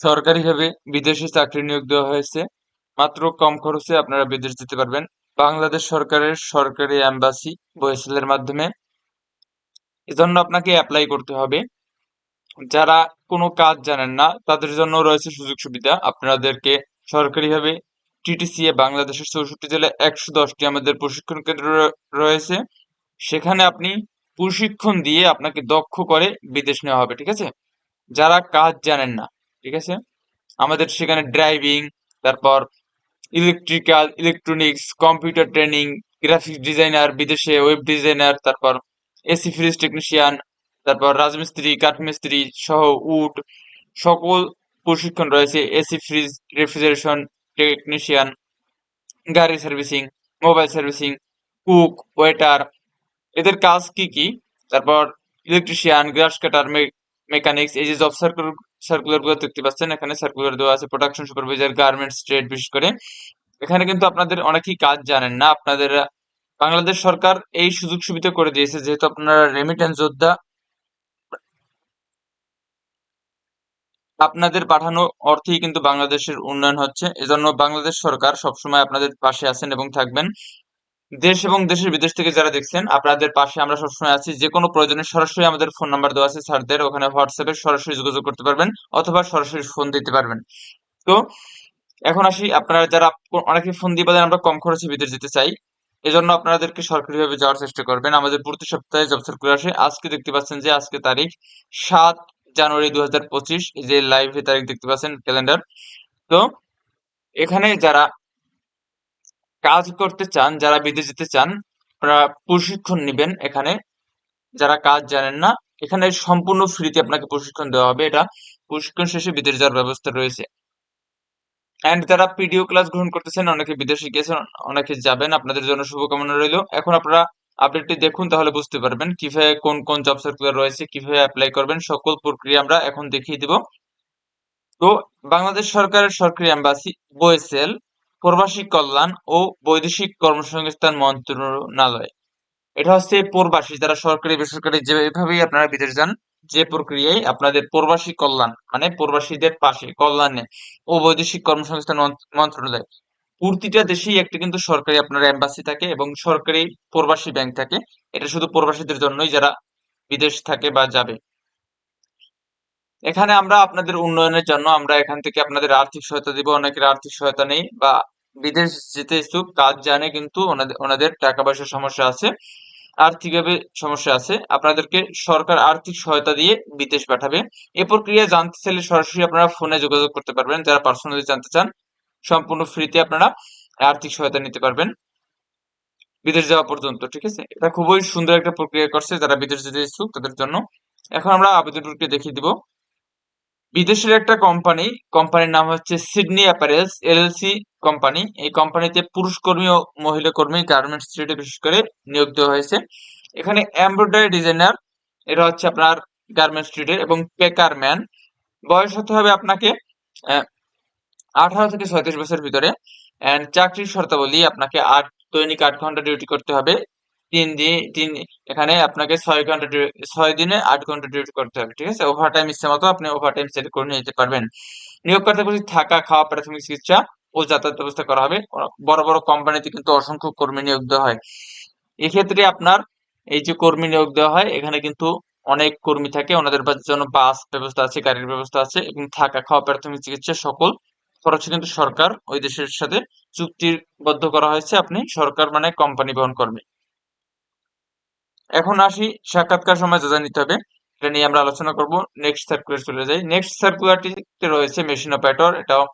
সরকারিভাবে বিদেশে চাকরি নিয়োগ দেওয়া হয়েছে। মাত্র কম খরচে আপনারা বিদেশ যেতে পারবেন। বাংলাদেশ সরকারের সরকারি অ্যাম্বাসি বয়েসেলের মাধ্যমে। এজন্য আপনাকে অ্যাপ্লাই করতে হবে। যারা কোনো কাজ জানেন না, তাদের জন্য রয়েছে সুযোগ সুবিধা। আপনাদেরকে সরকারিভাবে টিটিসিএ বাংলাদেশের চৌষট্টি জেলায় একশো দশটি আমাদের প্রশিক্ষণ কেন্দ্র রয়েছে। সেখানে আপনি প্রশিক্ষণ দিয়ে আপনাকে দক্ষ করে বিদেশ নেওয়া হবে, ঠিক আছে? যারা কাজ জানেন না ঠিক আছে? আমাদের সেখানে ড্রাইভিং তারপর electrical electronics computer training graphics designer বিদেশে ওয়েব ডিজাইনার তারপর এসি ফ্রিজ টেকনিশিয়ান তারপর রাজমিস্ত্রি, কাঠমিস্ত্রি সহ উড সকল প্রশিক্ষণ রয়েছে এসি ফ্রিজ রেফ্রিজারেশন টেকনিশিয়ান গাড়ি servicing mobile servicing cook waiter এদের কাজ কি কি? তারপর ইলেকট্রিশিয়ান গ্রাস কাটার মেকানিক্স এই যে জব সার্কুলার সার্কুলারগুলো দেখতে পাচ্ছেন। এখানে সার্কুলার দেওয়া আছে প্রোডাকশন সুপারভাইজার গার্মেন্টস ট্রেড বিশেষ করে। এখানে কিন্তু আপনাদের অনেকেই কাজ জানেন না। আপনাদের বাংলাদেশ সরকার এই সুযোগ সুবিধা করে দিয়েছে। যেহেতু আপনারা রেমিটেন্স যোদ্ধা, আপনাদের পাঠানো অর্থেই কিন্তু বাংলাদেশের উন্নয়ন হচ্ছে। এজন্য বাংলাদেশ সরকার সবসময় আপনাদের পাশে আছেন এবং থাকবেন। দেশ এবং দেশের বিদেশ থেকে যারা দেখছেন, আপনাদের পাশে আমরা সবসময় আছি। যে কোনো প্রয়োজনে সরাসরি আমাদের ফোন নাম্বার দেওয়া আছে, স্যারদের। ওখানে হোয়াটসঅ্যাপে সরাসরি যোগাযোগ করতে পারবেন অথবা সরাসরি ফোন দিতে পারবেন। তো, এখন আসি। আপনারা যারা অনেকে ফোন দিয়ে বলেন, আমরা কম খরচে বিদেশ যেতে চাই, এজন্য আপনাদেরকে সরকারিভাবে যাওয়ার চেষ্টা করবেন। আমাদের প্রতি সপ্তাহে জব সার্কুলার আসে। আজকে দেখতে পাচ্ছেন যে, আজকে তারিখ সাত জানুয়ারি দু হাজার পঁচিশ। যে লাইভে তারিখ দেখতে পাচ্ছেন ক্যালেন্ডার তো, এখানে যারা কাজ করতে চান, যারা বিদেশ যেতে চান আপনারা প্রশিক্ষণ নেবেন এখানে। যারা কাজ জানেন না, এখানে সম্পূর্ণ ফ্রিতে আপনাকে প্রশিক্ষণ দেওয়া হবে। এটা প্রশিক্ষণ শেষে বিদেশ যাওয়ার ব্যবস্থা রয়েছে। অ্যান্ড যারা পিডিও ক্লাস গ্রহণ করতেছেন, অনেকে বিদেশে গিয়েছেন অনেকে যাবেন। আপনাদের জন্য শুভকামনা রইল। এখন আপনারা আপডেটটি দেখুন, তাহলে বুঝতে পারবেন কীভাবে কোন কোন জব সার্কুলার রয়েছে, কীভাবে অ্যাপ্লাই করবেন। সকল প্রক্রিয়া আমরা এখন দেখিয়ে দিব। তো বাংলাদেশ সরকারের সরকারি অ্যাম্বাসি বয়েসেল প্রবাসী কল্যাণ ও বৈদেশিক কর্মসংস্থান মন্ত্রণালয়। এটা হচ্ছে প্রবাসী, যারা সরকারি, বেসরকারি, যেভাবেই আপনারা বিদেশ যান, যে প্রক্রিয়ায় আপনাদের প্রবাসী কল্যাণ মানে প্রবাসীদের পাশে, কল্যাণে ও বৈদেশিক কর্মসংস্থান মন্ত্রণালয়। প্রতিটা দেশেই একটি কিন্তু সরকারি আপনার এম্বাসি থাকে এবং সরকারি প্রবাসী ব্যাংক থাকে। এটা শুধু প্রবাসীদের জন্যই যারা বিদেশ থাকে বা যাবে। এখানে আমরা আপনাদের উন্নয়নের জন্য আমরা এখান থেকে আপনাদের আর্থিক সহায়তা দিব, অনেকের আর্থিক সহায়তা নেই বা বিদেশ যেতে ইচ্ছুক, কাজ জানে কিন্তু ওনাদের ওনাদের টাকা পয়সার সমস্যা আছে, আর্থিকভাবে সমস্যা আছে। আপনাদেরকে সরকার আর্থিক সহায়তা দিয়ে বিদেশ পাঠাবে। এ প্রক্রিয়া জানতে চাইলে সরাসরি আপনারা ফোনে যোগাযোগ করতে পারবেন। যারা পার্সোনালি জানতে চান, সম্পূর্ণ ফ্রিতে আপনারা আর্থিক সহায়তা নিতে পারবেন। বিদেশ যাওয়া পর্যন্ত, ঠিক আছে? এটা খুবই সুন্দর একটা প্রক্রিয়া করছে যারা বিদেশ যেতে ইচ্ছুক তাদের জন্য। এখন আমরা আবেদন প্রক্রিয়া দেখিয়ে দিব। বিদেশের একটা কোম্পানি কোম্পানির নাম হচ্ছে সিডনি অ্যাপারেলস এলএলসি কোম্পানি এই কোম্পানিতে পুরুষ কর্মী ও মহিলা কর্মী গার্মেন্টস ট্রেডে বিশেষ করে নিয়োগ দেওয়া হয়েছে। এখানে এমব্রয়ডারি ডিজাইনার এটা হচ্ছে আপনার গার্মেন্টস ট্রেডের এবং পেকার ম্যান বয়স হতে হবে আপনাকে আঠারো থেকে ছয়ত্রিশ বছর ভিতরে। এন্ড চাকরির শর্তাবলী আপনাকে আট, দৈনিক আট ঘণ্টা ডিউটি করতে হবে। তিন দিন, তিন, এখানে আপনাকে ছয় ঘণ্টা ছয় দিনে আট ঘণ্টা ডিউটি করতে হবে, ঠিক আছে? ওভার টাইম ইচ্ছে মতো আপনি ওভার টাইম সেট করে নিতে পারবেন। নিয়োগকর্তা বলছি, থাকা, খাওয়া, প্রাথমিক চিকিৎসা ও যাতায়াত ব্যবস্থা করা হবে। বড় বড় কোম্পানিতে কিন্তু অসংখ্য কর্মী নিয়োগ দেওয়া হয়। এক্ষেত্রে আপনার এই যে কর্মী নিয়োগ দেওয়া হয়, এখানে কিন্তু অনেক কর্মী থাকে। ওনাদের জন্য বাস ব্যবস্থা আছে, গাড়ির ব্যবস্থা আছে এবং থাকা, খাওয়া, প্রাথমিক চিকিৎসা সকল খরচ কিন্তু সরকার ওই দেশের সাথে চুক্তিবদ্ধ করা হয়েছে। আপনি সরকার মানে কোম্পানি বহন করবে এখন আসি সাক্ষাৎকার সময় যা নিতে হবে, এটা নিয়ে আমরা আলোচনা করব। নেক্সট সার্কুলার চলে যাই। নেক্সট সার্কুলারটিতে রয়েছে মেশিন অপারেটর এটাও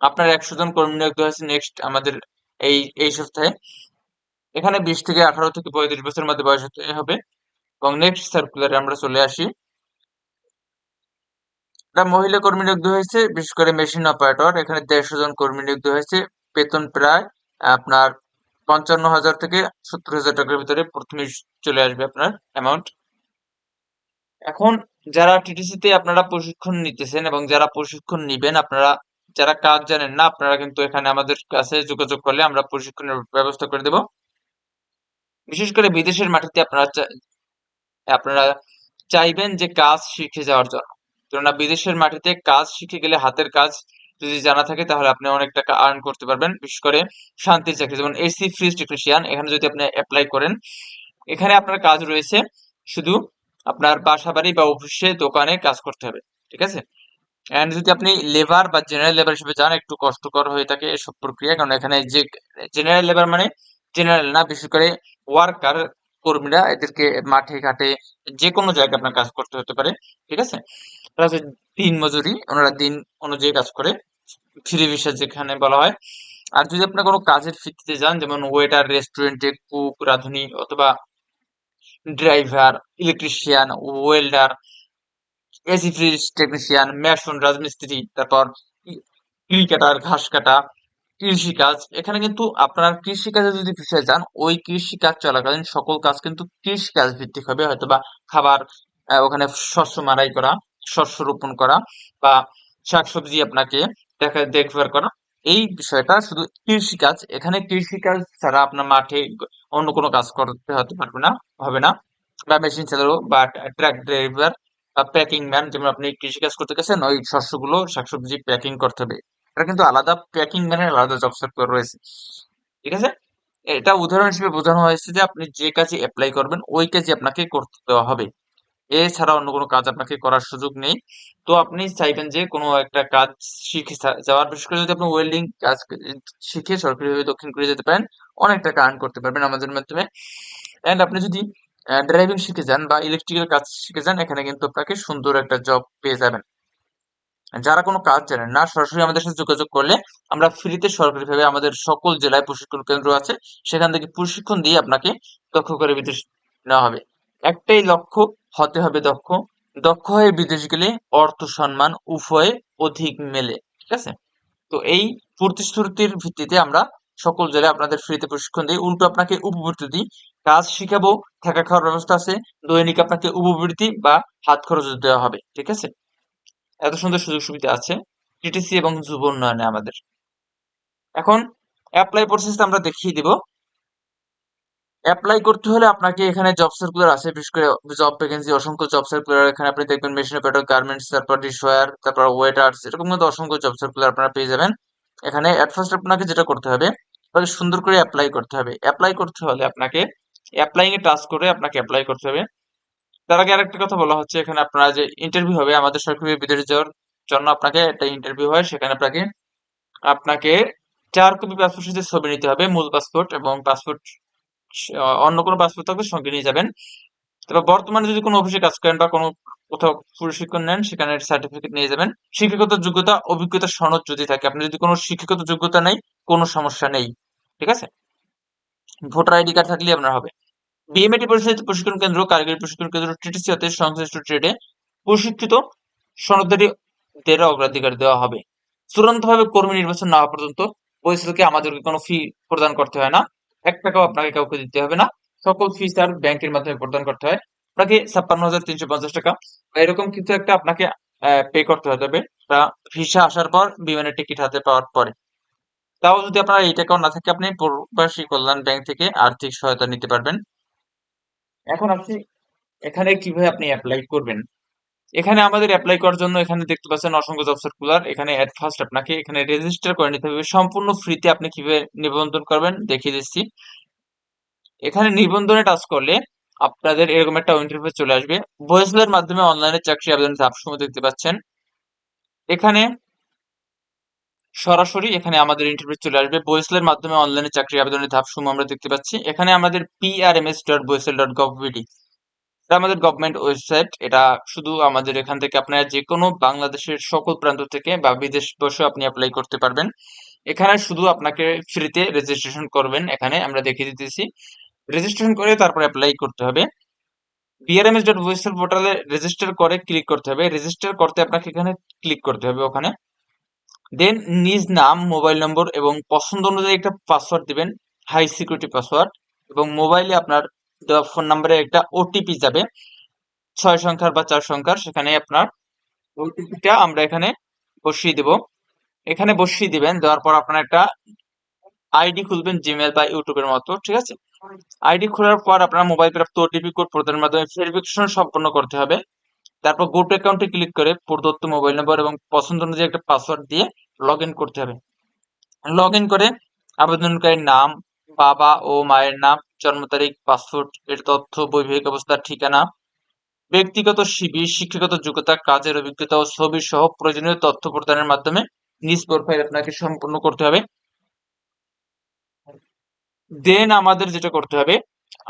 আপনার একশো জন কর্মী নিয়োগ হয়েছে নেক্সট আমাদের এই এই সপ্তাহে। এখানে বিশ থেকে আঠারো থেকে পঁয়ত্রিশ বছরের মধ্যে বয়স হতে হবে। এবং নেক্সট সার্কুলারে আমরা চলে আসি। এটা মহিলা কর্মী নিয়োগ হয়েছে, বিশেষ করে মেশিন অপারেটর এখানে দেড়শো জন কর্মী নিয়োগ হয়েছে। বেতন প্রায় আপনার পঞ্চান্ন হাজার থেকে সত্তর হাজার টাকার ভিতরে প্রথমে চলে আসবে আপনার অ্যামাউন্ট এখন যারা টিটিসিতে আপনারা প্রশিক্ষণ নিতেছেন এবং যারা প্রশিক্ষণ নিবেন, আপনারা যারা কাজ জানেন না, আপনারা কিন্তু এখানে আমাদের কাছে যোগাযোগ করলে আমরা প্রশিক্ষণের ব্যবস্থা করে দেব। বিশেষ করে বিদেশের মাটিতে আপনারা আপনারা চাইবেন যে কাজ শিখে যাওয়ার জন্য। কেননা বিদেশের মাটিতে কাজ শিখে গেলে হাতের কাজ যদি জানা থাকে, তাহলে আপনি অনেক টাকা আর্ন করতে পারবেন, বিশেষ করে শান্তির চাকরি। যেমন এসি ফ্রিজ টেকনিশিয়ান এখানে যদি আপনি অ্যাপ্লাই করেন, এখানে আপনার কাজ রয়েছে শুধু আপনার বাসা বাড়ি বা অফিসে, দোকানে কাজ করতে হবে, ঠিক আছে? এন্ড যদি আপনি লেবার বা জেনারেল লেবার হিসেবে যান, একটু কষ্টকর হয়ে থাকে এসব প্রক্রিয়া, কারণ এখানে যে জেনারেল লেবার মানে জেনারেল না, বিশেষ করে ওয়ার্কার কর্মীরা এদেরকে মাঠে, ঘাটে যে কোনো জায়গায় আপনার কাজ করতে হতে পারে, ঠিক আছে? তারা দিন মজুরি, ওনারা দিন অনুযায়ী কাজ করে। ফ্রি ভিসা যেখানে বলা হয়। আর যদি আপনার কোনো কাজের ভিত্তিতে যান, যেমন ওয়েটার রেস্টুরেন্টে কুক রাঁধুনি অথবা driver electrician welder AC fridge technician mason রাজমিস্ত্রি, তারপর ক্রি কাটার, ঘাস কাটা, কৃষি কাজ, এখানে কিন্তু আপনার কৃষি কাজে যদি বিষয়ে যান, ওই কৃষি কাজ চলাকালীন সকল কাজ কিন্তু কৃষি কাজ ভিত্তিক হবে। হয়তোবা খাবার ওখানে শস্য মারাই করা শস্য রোপণ করা বা শাকসবজি আপনাকে দেখা, দেখভাল করা। এই বিষয়টা শুধু কৃষি কাজ এখানে কৃষি কাজ ছাড়া আপনার মাঠে অন্য কোনো কাজ করতে হতে পারবে না, হবে না। বা মেশিন চালানো বা ট্রাক ড্রাইভার বা প্যাকিং ম্যান যেমন আপনি কৃষি কাজ করতে গেছেন, ওই শস্যগুলো, শাকসবজি প্যাকিং করতে হবে। এটা কিন্তু আলাদা প্যাকিং ম্যানের আলাদা জব সেক্টর রয়েছে। ঠিক আছে? এটা উদাহরণ হিসেবে বোঝানো হয়েছে যে আপনি যে কাজে অ্যাপ্লাই করবেন, ওই কাজে আপনাকে করতে দেওয়া হবে। এছাড়া অন্য কোনো কাজ আপনাকে করার সুযোগ নেই। তো আপনি চাইবেন যে কোনো একটা কাজ শিখে যাওয়ার, বিশেষ করে যদি আপনি ওয়েল্ডিং কাজ শিখে সরকারিভাবে দক্ষিণ কোরিয়া যেতে পারেন অনেক টাকা আর্ন করতে পারবেন আমাদের মাধ্যমে। এন্ড আপনি যদি ড্রাইভিং শিখে যান বা ইলেকট্রিক্যাল কাজ শিখে যান, এখানে কিন্তু আপনাকে সুন্দর একটা জব পেয়ে যাবেন। যারা কোনো কাজ জানেন না, সরাসরি আমাদের সাথে যোগাযোগ করলে আমরা ফ্রিতে সরকারিভাবে আমাদের সকল জেলায় প্রশিক্ষণ কেন্দ্র আছে, সেখান থেকে প্রশিক্ষণ দিয়ে আপনাকে দক্ষ করে বিদেশ নেওয়া হবে। একটাই লক্ষ্য হতে হবে দক্ষ। দক্ষ হয়ে বিদেশ গেলে অর্থ সম্মান উভয়ে অধিক মেলে, ঠিক আছে? তো এই প্রতিশ্রুতির ভিত্তিতে আমরা সকল জেলায় আপনাদের ফ্রিতে প্রশিক্ষণ দিই। উল্টো আপনাকে উপবৃত্তি দিই। কাজ শিখাবো, থাকা খাওয়ার ব্যবস্থা আছে, দৈনিক আপনাকে উপবৃত্তি বা হাত খরচ দেওয়া হবে, ঠিক আছে? এত সুন্দর সুযোগ সুবিধা আছে, টিটিসি এবং যুব উন্নয়নে আমাদের। এখন অ্যাপ্লাই প্রসেস আমরা দেখিয়ে দিব। অ্যাপ্লাই করতে হলে আপনাকে এখানে জব সার্কুলার আছে। বিশেষ করে জব ভ্যাকেন্সি অসংখ্য জব সার্কুলার এখানে আপনি দেখবেন মেশিন অপারেটর গার্মেন্টস তারপর ডিশওয়ার তারপর ওয়েটার্স এরকম কিন্তু অসংখ্য জব সার্কুলার আপনারা পেয়ে যাবেন। এখানে অ্যাট ফার্স্ট আপনাকে যেটা করতে হবে, তাহলে সুন্দর করে অ্যাপ্লাই করতে হবে। অ্যাপ্লাই করতে হলে আপনাকে অ্যাপ্লাইং এ টাচ করে আপনাকে অ্যাপ্লাই করতে হবে। তার আগে আরেকটা কথা বলা হচ্ছে, এখানে আপনারা যে ইন্টারভিউ হবে, আমাদের সরকারি বিদেশ যাওয়ার জন্য আপনাকে একটা ইন্টারভিউ হয়, সেখানে আপনাকে আপনাকে চার কপি পাসপোর্ট সাইজের ছবি নিতে হবে, মূল পাসপোর্ট এবং পাসপোর্ট অন্য কোনো পাসপোর্ট থাকলে সঙ্গে নিয়ে যাবেন। তবে বর্তমানে যদি কোনো অফিসে কাজ করেন বা কোনো কোথাও প্রশিক্ষণ নেন, সেখানে সার্টিফিকেট নিয়ে যাবেন। শিক্ষাগত যোগ্যতা, অভিজ্ঞতা সনদ যদি থাকে আপনি যদি কোনো শিক্ষাগত যোগ্যতা নেই, কোনো সমস্যা নেই, ঠিক আছে? ভোটার আইডি কার্ড থাকলে আপনার হবে। বিএমএটি পরিচালিত প্রশিক্ষণ কেন্দ্র, কারিগরি প্রশিক্ষণ কেন্দ্র টিটিসি হতে সংশ্লিষ্ট ট্রেডে প্রশিক্ষিত সনদধারীদের অগ্রাধিকার দেওয়া হবে। চূড়ান্তভাবে কর্মী নির্বাচন না হওয়া পর্যন্ত পরিচালককে আমাদেরকে কোনো ফি প্রদান করতে হয় না। এক টাকাও আপনাকে কাউকে দিতে হবে না। সকল ফি স্যার ব্যাংকের মাধ্যমে প্রদান করতে হয়। আপনাকে ছাপ্পান্ন হাজার তিনশো পঞ্চাশ টাকা। বা এরকম কিছু একটা আপনাকে পে করতে হবে। তা ভিসা আসার পর বিমানের টিকিট হাতে পাওয়ার পরে। তাও যদি আপনার এই টাকাও না থাকে, আপনি প্রবাসী কল্যাণ ব্যাংক থেকে আর্থিক সহায়তা নিতে পারবেন। এখন আপনি, এখানে কীভাবে আপনি অ্যাপ্লাই করবেন? এখানে আমাদের অ্যাপ্লাই করার জন্য এখানে দেখতে পাচ্ছেন অসংখ্য জব সার্কুলার এখানে অ্যাট ফার্স্ট আপনাকে এখানে রেজিস্টার করে নিতে হবে। সম্পূর্ণ ফ্রিতে আপনি কীভাবে নিবন্ধন করবেন দেখিয়ে দিচ্ছি। এখানে নিবন্ধনে টাচ করলে আপনাদের এরকম একটা ইন্টারফেস চলে আসবে। ভয়েসলের মাধ্যমে অনলাইনে চাকরি আবেদনের ধাপসমূহ দেখতে পাচ্ছেন। এখানে সরাসরি এখানে আমাদের ইন্টারভিউ চলে আসবে। বয়েসলের মাধ্যমে অনলাইনে চাকরি আবেদনের ধাপসমূহ আমরা দেখতে পাচ্ছি। এখানে আমাদের পিআরএমএস ডট বয়েসেল ডট এটা আমাদের গভর্নমেন্ট ওয়েবসাইট এটা শুধু আমাদের এখান থেকে আপনারা যে কোনো বাংলাদেশের সকল প্রান্ত থেকে বা বিদেশ বসে আপনি অ্যাপ্লাই করতে পারবেন। এখানে শুধু আপনাকে ফ্রিতে রেজিস্ট্রেশন করবেন, এখানে আমরা দেখিয়ে দিতেছি। রেজিস্ট্রেশন করে তারপর অ্যাপ্লাই করতে হবে। বিআরএমএস ডট ওয়েবসাইট পোর্টালে রেজিস্টার করে ক্লিক করতে হবে। রেজিস্টার করতে আপনাকে এখানে ক্লিক করতে হবে ওখানে। দেন নিজ নাম মোবাইল নম্বর এবং পছন্দ অনুযায়ী একটা পাসওয়ার্ড দিবেন হাই সিকিউরিটি পাসওয়ার্ড এবং মোবাইলে আপনার ফোন নাম্বারে একটা ওটিপি যাবে। ছয় সংখ্যার বা চার সংখ্যার, সেখানে আপনার ওটিপিটা আমরা এখানে বসিয়ে দেব। এখানে বসিয়ে দিবেন, দেওয়ার পর আপনার একটা আইডি খুলবেন জিমেল বা ইউটিউবের মতো, ঠিক আছে? আইডি খোলার পর আপনার মোবাইল প্রাপ্ত ওটিপি কোড প্রদানের মাধ্যমে ভেরিফিকেশন সম্পন্ন করতে হবে। তারপর গো টু অ্যাকাউন্টে ক্লিক করে প্রদত্ত মোবাইল নম্বর এবং পছন্দ অনুযায়ী একটা পাসওয়ার্ড দিয়ে লগ করতে হবে। লগ করে আবেদনকারীর নাম, বাবা ও মায়ের নাম জন্ম তারিখ, পাসপোর্ট, এর তথ্য, বৈবাহিক অবস্থার ঠিকানা, ব্যক্তিগত শিবির শিক্ষাগত যোগ্যতা, কাজের অভিজ্ঞতা ও ছবি সহ প্রয়োজনীয় তথ্য প্রদানের মাধ্যমে নিজ প্রোফাইল আপনাকে সম্পূর্ণ করতে হবে। দেন আমাদের যেটা করতে হবে,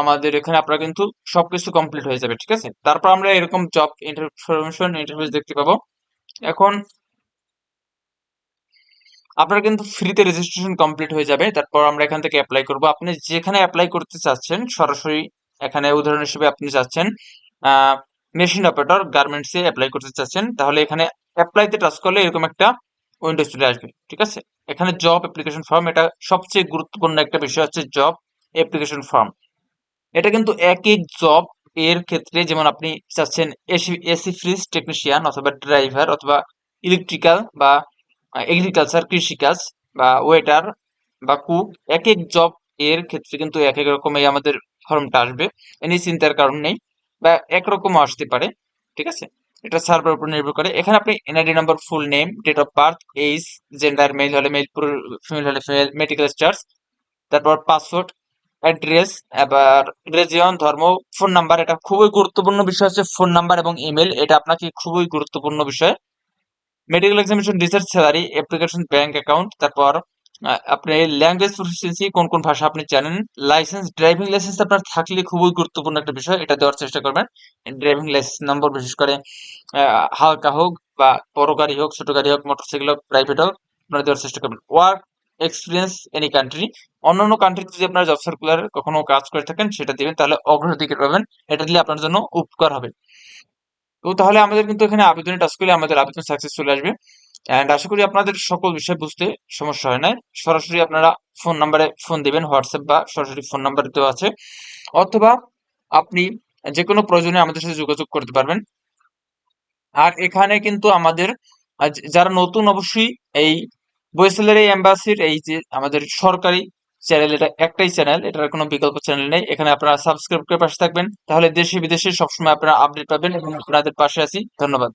আমাদের এখানে আপনারা কিন্তু সবকিছু কমপ্লিট হয়ে যাবে, ঠিক আছে? তারপর আমরা এরকম জব ইনফরমেশন ইন্টারভিউ দেখতে পাবো। এখন আপনার কিন্তু ফ্রিতে রেজিস্ট্রেশন কমপ্লিট হয়ে যাবে। তারপর আমরা এখান থেকে অ্যাপ্লাই করব। আপনি যেখানে অ্যাপ্লাই করতে চাচ্ছেন, সরাসরি এখানে উদাহরণ হিসেবে আপনি চাচ্ছেন মেশিন অপারেটর গার্মেন্টসে অ্যাপ্লাই করতে চাচ্ছেন, তাহলে এখানে অ্যাপ্লাইতে টাচ করলে এরকম একটা উইন্ডো চলে আসবে, ঠিক আছে? এখানে জব অ্যাপ্লিকেশন ফর্ম এটা সবচেয়ে গুরুত্বপূর্ণ একটা বিষয় হচ্ছে জব অ্যাপ্লিকেশন ফর্ম এটা কিন্তু একই জব এর ক্ষেত্রে যেমন আপনি চাচ্ছেন এসি এসি ফ্রিজ টেকনিশিয়ান অথবা ড্রাইভার অথবা ইলেকট্রিক্যাল বা এগ্রিকালচার কৃষিকাজ বা ওয়েটার বা কুক এক এক জব এর ক্ষেত্রে কিন্তু এক এক রকমই আমাদের ফর্মটা আসবে। এনি চিন্তার কারণ নেই বা একরকমও আসতে পারে, ঠিক আছে? এটা সার্ভার উপর নির্ভর করে। এখানে আপনি NID number full name date of birth age gender male হলে মেল ফিমেল হলে ফিমেল মেডিকেল স্টার্স তারপর পাসওয়ার্ড অ্যাড্রেস এবার রিজিয়ন ধর্ম ফোন নাম্বার এটা খুবই গুরুত্বপূর্ণ বিষয় হচ্ছে ফোন নাম্বার এবং ইমেল এটা আপনাকে খুবই গুরুত্বপূর্ণ বিষয়। Medical examination research salary application bank account তারপর আপনি ল্যাঙ্গুয়েজ প্রফিসিয়েন্সি কোন কোন ভাষা আপনি জানেন লাইসেন্স ড্রাইভিং লাইসেন্স আপনার থাকলে খুবই গুরুত্বপূর্ণ একটা বিষয়, এটা দেওয়ার চেষ্টা করবেন। ড্রাইভিং লাইসেন্স নম্বর বিশেষ করে হালকা হোক বা বড় গাড়ি হোক, ছোট গাড়ি হোক মোটরসাইকেল হোক প্রাইভেট হোক, আপনারা দেওয়ার চেষ্টা করবেন। ওয়ার্ক এক্সপিরিয়েন্স এনি কান্ট্রি অন্যান্য কান্ট্রিতে যদি আপনারা জব সার্কুলার কখনো কাজ করে থাকেন, সেটা দিবেন, তাহলে অগ্রাধিকার পাবেন, এটা দিলে আপনার জন্য উপকার হবে। তো তাহলে আমাদের কিন্তু এখানে আবেদনে টাচ করলে আমাদের আবেদন সাকসেস চলে আসবে। অ্যান্ড আশা করি আপনাদের সকল বিষয় বুঝতে সমস্যা হয় না সরাসরি আপনারা ফোন নাম্বারে ফোন দিবেন হোয়াটসঅ্যাপ বা সরাসরি ফোন নাম্বার দেওয়া আছে। অথবা আপনি যে কোনো প্রয়োজনে আমাদের সাথে যোগাযোগ করতে পারবেন। আর এখানে কিন্তু আমাদের যারা নতুন অবশ্যই এই বৈশালের এই এম্বাসির এই যে আমাদের সরকারি চ্যানেল, এটা একটাই চ্যানেল, এটার কোনো বিকল্প চ্যানেল নেই। এখানে আপনারা সাবস্ক্রাইব করে পাশে থাকবেন। তাহলে দেশে বিদেশে সবসময় আপনারা আপডেট পাবেন এবং আপনাদের পাশে আছি। ধন্যবাদ।